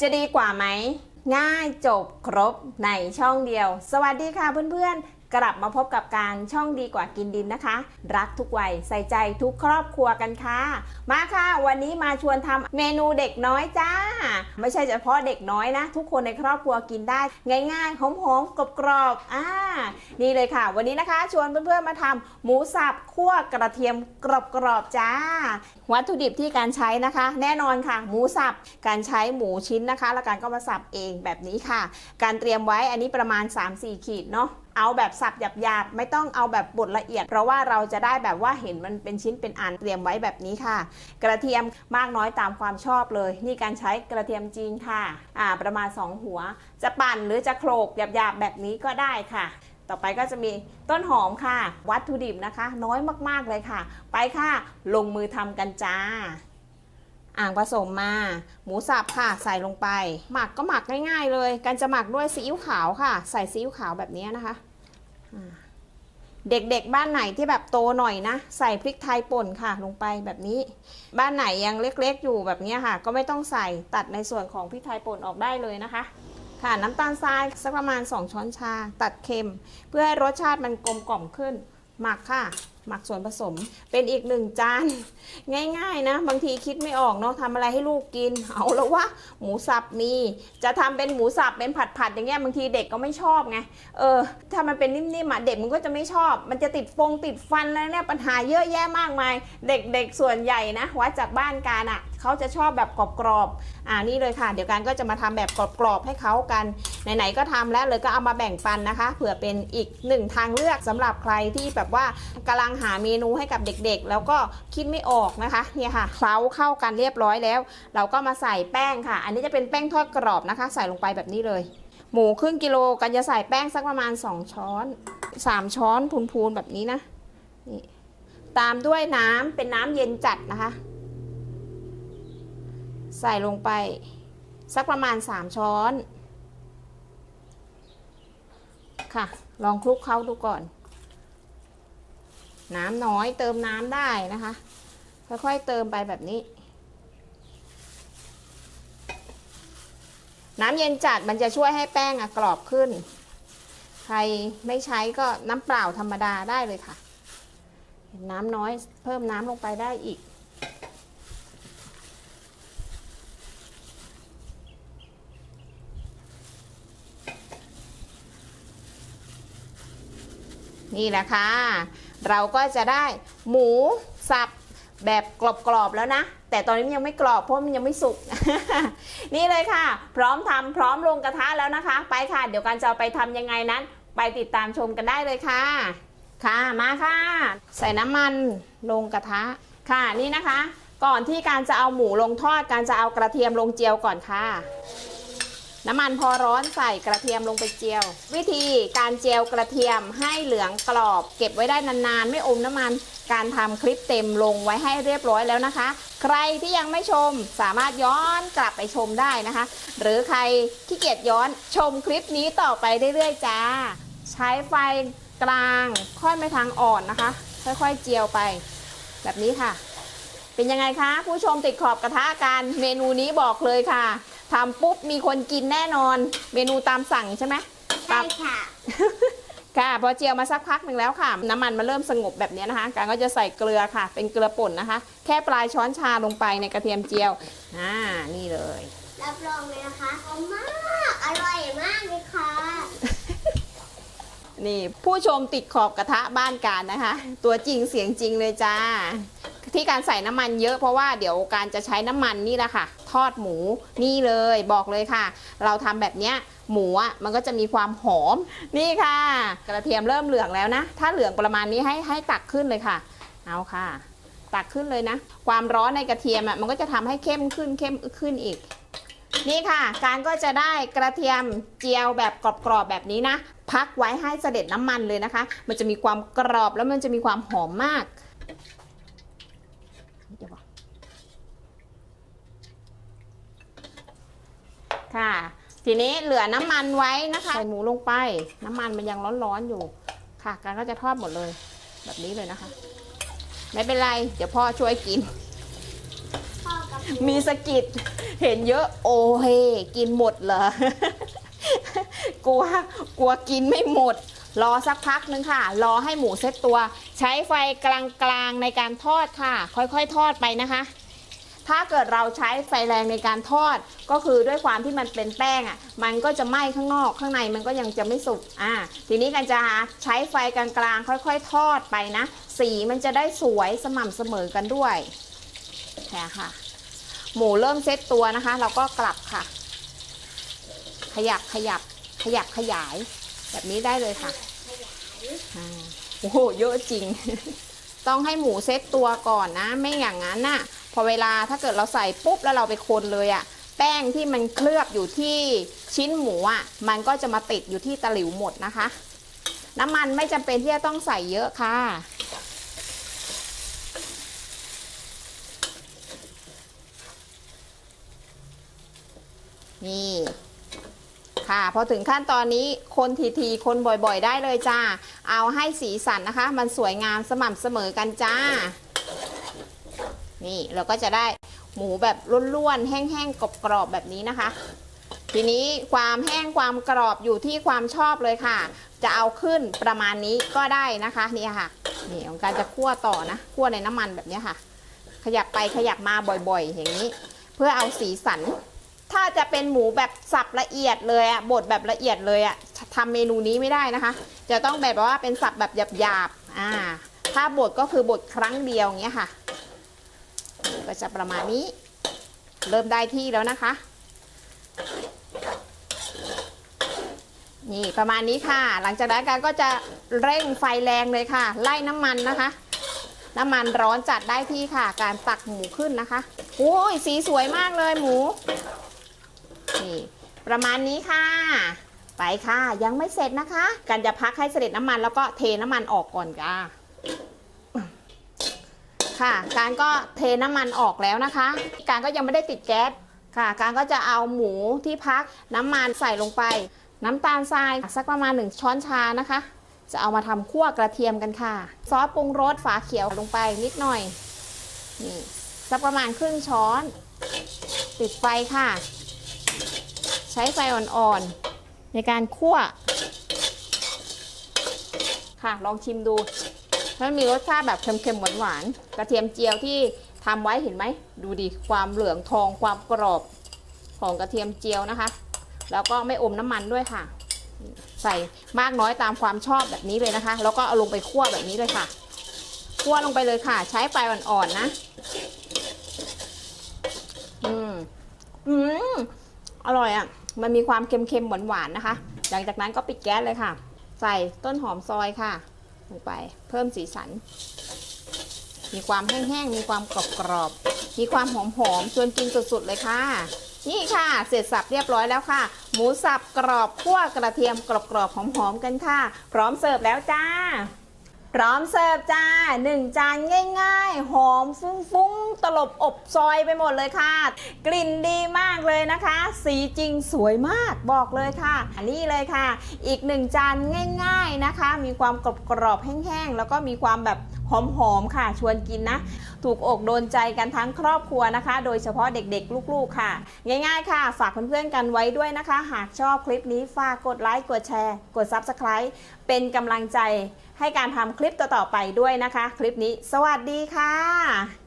จะดีกว่าไหม ง่ายจบครบในช่องเดียว สวัสดีค่ะเพื่อนๆ กลับมาพบกับการช่องดีกว่ากินดินนะคะ รักทุกวัยใส่ใจทุกครอบครัวกันค่ะ มาค่ะ วันนี้มาชวนทำเมนูเด็กน้อยจ้า ไม่ใช่เฉพาะเด็กน้อยนะ ทุกคนในครอบครัวกินได้ ง่ายๆหอมๆกรอบๆอ่านี่เลยค่ะ วันนี้นะคะ ชวนเพื่อนๆมาทำหมูสับคั่วกระเทียมกรอบๆจ้า วัตถุดิบที่การใช้นะคะ แน่นอนค่ะ หมูสับการใช้หมูชิ้นนะคะ แล้วการก็มาสับเองแบบนี้ค่ะ การเตรียมไว้อันนี้ประมาณ 3-4 ขีดเนาะ เอาแบบสับหยาบๆ ไม่ต้องเอาแบบบดละเอียด เพราะว่าเราจะได้แบบว่าเห็นมันเป็นชิ้นเป็นอันเตรียมไว้แบบนี้ค่ะ กระเทียมมากน้อยตามความชอบเลย นี่การใช้กระเทียมจีนค่ะอ่าประมาณ 2 หัว จะปั่นหรือจะโขลกหยาบๆ แบบนี้ก็ได้ค่ะต่อไปก็จะมีต้นหอมค่ะ วัตถุดิบนะคะ น้อยมากๆเลยค่ะ ไปค่ะ ลงมือทำกันจ้า อ่างผสมมา หมูสับค่ะใส่ลงไป หมักก็หมักง่ายๆเลยการจะหมักด้วยซีอิ๊วขาวค่ะ ใส่ซีอิ๊วขาวแบบนี้นะคะ เด็กๆบ้านไหนที่แบบโตหน่อยนะ ใส่พริกไทยป่นค่ะลงไปแบบนี้ บ้านไหนยังเล็กๆอยู่แบบนี้ค่ะ ก็ไม่ต้องใส่ตัดในส่วนของพริกไทยป่นออกได้เลยนะคะ ค่ะน้ำตาลทรายสักประมาณ 2 ช้อนชา ตัดเค็ม เพื่อให้รสชาติมันกลมกล่อมขึ้น หมักค่ะ หมักส่วนผสมเป็นอีกหนึ่งจาน ง่ายๆนะ บางทีคิดไม่ออกเนาะทำอะไรให้ลูกกิน เอาแล้ววะหมูสับมี จะทำเป็นหมูสับเป็นผัดๆอย่างเงี้ยบางทีเด็กก็ไม่ชอบไงเออถ้ามันเป็นนิ่มๆอะเด็กมันก็จะไม่ชอบ มันจะติดฟงติดฟันแล้วเนี่ยปัญหาเยอะแยะมากมาย เด็กๆส่วนใหญ่นะวัดจากบ้านการอะเขาจะชอบแบบกรอบๆอ่านี่เลยค่ะ เดี๋ยวการก็จะมาทำแบบกรอบๆให้เขากันไหนๆก็ทำแล้วเลยก็เอามาแบ่งปันนะคะเผื่อเป็นอีกหนึ่งทางเลือกสำหรับใครที่แบบว่ากำลังหาเมนูให้กับเด็กๆ แล้วก็คิดไม่ออกนะคะเนี่ยค่ะเคล้าเข้ากันเรียบร้อยแล้ว เราก็มาใส่แป้งค่ะ อันนี้จะเป็นแป้งทอดกรอบนะคะ ใส่ลงไปแบบนี้เลย หมูครึ่งกิโลกันจะใส่แป้งสักประมาณ 2 ช้อน 3 ช้อนพูนๆแบบนี้นะนี่ตามด้วยน้ำเป็นน้ำเย็นจัดนะคะ ใส่ลงไปสักประมาณ 3 ช้อน ค่ะ ลองคลุกเคล้าดูก่อน น้ำน้อยเติมน้ำได้นะคะ ค่อยๆเติมไปแบบนี้ น้ำเย็นจัดมันจะช่วยให้แป้งอะกรอบขึ้น ใครไม่ใช้ก็น้ำเปล่าธรรมดาได้เลยค่ะ น้ำน้อยเพิ่มน้ำลงไปได้อีกนี่แหละค่ะ เราก็จะได้หมูสับแบบกรอบๆแล้วนะ แต่ตอนนี้มันยังไม่กรอบเพราะมันยังไม่สุก นี่เลยค่ะ พร้อมทำพร้อมลงกระทะแล้วนะคะ ไปค่ะ เดี๋ยวกันจะไปทำยังไงนั้น ไปติดตามชมกันได้เลยค่ะ ค่ะมาค่ะ ใส่น้ำมันลงกระทะค่ะนี่นะคะ ก่อนที่การจะเอาหมูลงทอดการจะเอากระเทียมลงเจียวก่อนค่ะ น้ำมันพอร้อนใส่กระเทียมลงไปเจียว วิธีการเจียวกระเทียมให้เหลืองกรอบ เก็บไว้ได้นานๆ ไม่อมน้ำมัน การทำคลิปเต็มลงไว้ให้เรียบร้อยแล้วนะคะ ใครที่ยังไม่ชมสามารถย้อนกลับไปชมได้นะคะ หรือใครขี้เกียจย้อนชมคลิปนี้ต่อไปเรื่อยๆจ้า ใช้ไฟกลางค่อยไปทางอ่อนนะคะ ค่อยๆเจียวไป แบบนี้ค่ะ เป็นยังไงคะ ผู้ชมติดขอบกระทะกันเมนูนี้บอกเลยค่ะ ทำปุ๊บมีคนกินแน่นอน เมนูตามสั่งใช่ไหมใช่ค่ะ ค่ะพอเจียวมาสักพักหนึ่งแล้วค่ะ น้ำมันมาเริ่มสงบแบบนี้นะคะ การก็จะใส่เกลือค่ะ เป็นเกลือป่นนะคะ แค่ปลายช้อนชาลงไปในกระเทียมเจียวอ่านี่เลย รับรองเลยนะคะหอมมากอร่อยมากเลยค่ะนี่ผู้ชมติดขอบกระทะบ้านการนะคะ ตัวจริงเสียงจริงเลยจ้า ที่การใส่น้ำมันเยอะเพราะว่าเดี๋ยวการจะใช้น้ำมันนี่แหละค่ะ ทอดหมูนี่เลยบอกเลยค่ะ เราทำแบบเนี้ยหมูอะมันก็จะมีความหอมนี่ค่ะ กระเทียมเริ่มเหลืองแล้วนะ ถ้าเหลืองประมาณนี้ให้ให้ตักขึ้นเลยค่ะ เอาค่ะ ตักขึ้นเลยนะ ความร้อนในกระเทียมอะมันก็จะทำให้เข้มขึ้นเข้มขึ้นอีก นี่ค่ะ การก็จะได้กระเทียมเจียวแบบกรอบๆแบบนี้นะพักไว้ให้เสด็จน้ำมันเลยนะคะ มันจะมีความกรอบแล้วมันจะมีความหอมมากเดี๋ยวบอก ค่ะ ทีนี้เหลือน้ำมันไว้นะคะ ใส่หมูลงไป น้ำมันมันยังร้อนๆอยู่ ค่ะการก็จะทอดหมดเลย แบบนี้เลยนะคะ ไม่เป็นไร เดี๋ยวพ่อช่วยกินพ่อกับมีสะกิดเห็นเยอะโอเฮกินหมดเหรอกลัวกลัวกินไม่หมด รอสักพักนึงค่ะ รอให้หมูเซ็ตตัว ใช้ไฟกลางๆในการทอดค่ะ ค่อยๆ ทอดไปนะคะ ถ้าเกิดเราใช้ไฟแรงในการทอด ก็คือด้วยความที่มันเป็นแป้งอะ มันก็จะไหม้ข้างนอก ข้างในมันก็ยังจะไม่สุก อ่า ทีนี้กันจะใช้ไฟกลางๆ ค่อยๆ ทอดไปนะ สีมันจะได้สวยสม่ำเสมอกันด้วยแค่ค่ะ หมูเริ่มเซตตัวนะคะ เราก็กลับค่ะ ขยับขยับขยับขยาย แบบนี้ได้เลยค่ะโอ้โหเยอะจริง ต้องให้หมูเซตตัวก่อนนะ ไม่อย่างนั้นน่ะ พอเวลาถ้าเกิดเราใส่ปุ๊บแล้วเราไปคนเลยอะ่ะแป้งที่มันเคลือบอยู่ที่ชิ้นหมูอะ่ะมันก็จะมาติดอยู่ที่ตะหลิวหมดนะคะ น้ำมันไม่จำเป็นที่จะต้องใส่เยอะค่ะ นี่ค่ะพอถึงขั้นตอนนี้คนทีๆคนบ่อยๆ ได้เลยจ้า เอาให้สีสันนะคะ มันสวยงามสม่ำเสมอกันจ้า นี่เราก็จะได้หมูแบบร่วนๆแห้งๆกรอบๆแบบนี้นะคะ ทีนี้ความแห้งความกรอบอยู่ที่ความชอบเลยค่ะ จะเอาขึ้นประมาณนี้ก็ได้นะคะนี่ค่ะนี่ของการจะคั่วต่อนะคั่วในน้ำมันแบบนี้ค่ะ ขยับไปขยับมาบ่อยๆ อย่างนี้ เพื่อเอาสีสัน ถ้าจะเป็นหมูแบบสับละเอียดเลยอะบดแบบละเอียดเลยอะทำเมนูนี้ไม่ได้นะคะ จะต้องแบบว่าเป็นสับแบบหยาบๆอ่าถ้าบดก็คือบดครั้งเดียวอย่างเงี้ยค่ะ ก็จะประมาณนี้ เริ่มได้ที่แล้วนะคะ นี่ประมาณนี้ค่ะ หลังจากนั้นการก็จะเร่งไฟแรงเลยค่ะ ไล่น้ำมันนะคะ น้ำมันร้อนจัดได้ที่ค่ะ การตักหมูขึ้นนะคะโอ้ยสีสวยมากเลยหมู นี่ประมาณนี้ค่ะ ไปค่ะยังไม่เสร็จนะคะการจะพักให้เสด็จน้ำมันแล้วก็เทน้ำมันออกก่อนจ้า ค่ะ การก็เทน้ำมันออกแล้วนะคะ การก็ยังไม่ได้ติดแก๊สค่ะ การก็จะเอาหมูที่พักน้ำมันใส่ลงไป น้ำตาลทรายสักประมาณ 1 ช้อนชานะคะ จะเอามาทำคั่วกระเทียมกันค่ะ ซอสปรุงรสฝาเขียวลงไปนิดหน่อย นี่สักประมาณครึ่งช้อนติดไฟค่ะ ใช้ไฟอ่อนๆ ในการคั่ว ค่ะ ลองชิมดู มันมีรสชาติแบบเค็มๆหวานๆกระเทียมเจียวที่ทำไว้เห็นไหม ดูดิความเหลืองทองความกรอบของกระเทียมเจียวนะคะ แล้วก็ไม่อมน้ำมันด้วยค่ะ ใส่มากน้อยตามความชอบแบบนี้เลยนะคะ แล้วก็เอาลงไปคั่วแบบนี้เลยค่ะคั่วลงไปเลยค่ะ ใช้ไฟอ่อนๆนะอืมอืมอร่อยอะ มันมีความเค็มๆหวานๆนะคะ หลังจากนั้นก็ปิดแก๊สเลยค่ะ ใส่ต้นหอมซอยค่ะ ลงไป เพิ่มสีสัน มีความแห้งๆ มีความกรอบๆ มีความหอมๆ ชวนกินสุดๆ เลยค่ะ นี่ค่ะ เสร็จสับเรียบร้อยแล้วค่ะ หมูสับกรอบคั่วกระเทียมกรอบๆ หอมๆ กันค่ะ พร้อมเสิร์ฟแล้วจ้า พร้อมเสิร์ฟจ้าหนึ่งจานง่าย ๆ หอมฟุ้งๆ ตลบอบซอยไปหมดเลยค่ะ กลิ่นดีมากเลยนะคะ สีจริงสวยมากบอกเลยค่ะอันนี้เลยค่ะ อีกหนึ่งจานง่าย ๆนะคะ มีความกรอบๆแห้งๆ แล้วก็มีความแบบ หอมๆค่ะ ชวนกินนะ ถูกอกโดนใจกันทั้งครอบครัวนะคะ โดยเฉพาะเด็กๆ ลูกๆค่ะ ง่ายๆค่ะ ฝากเพื่อนๆกันไว้ด้วยนะคะ หากชอบคลิปนี้ฝากกดไลค์กดแชร์ กด Subscribe เป็นกำลังใจให้การทำคลิปต่อๆไปด้วยนะคะ คลิปนี้ สวัสดีค่ะ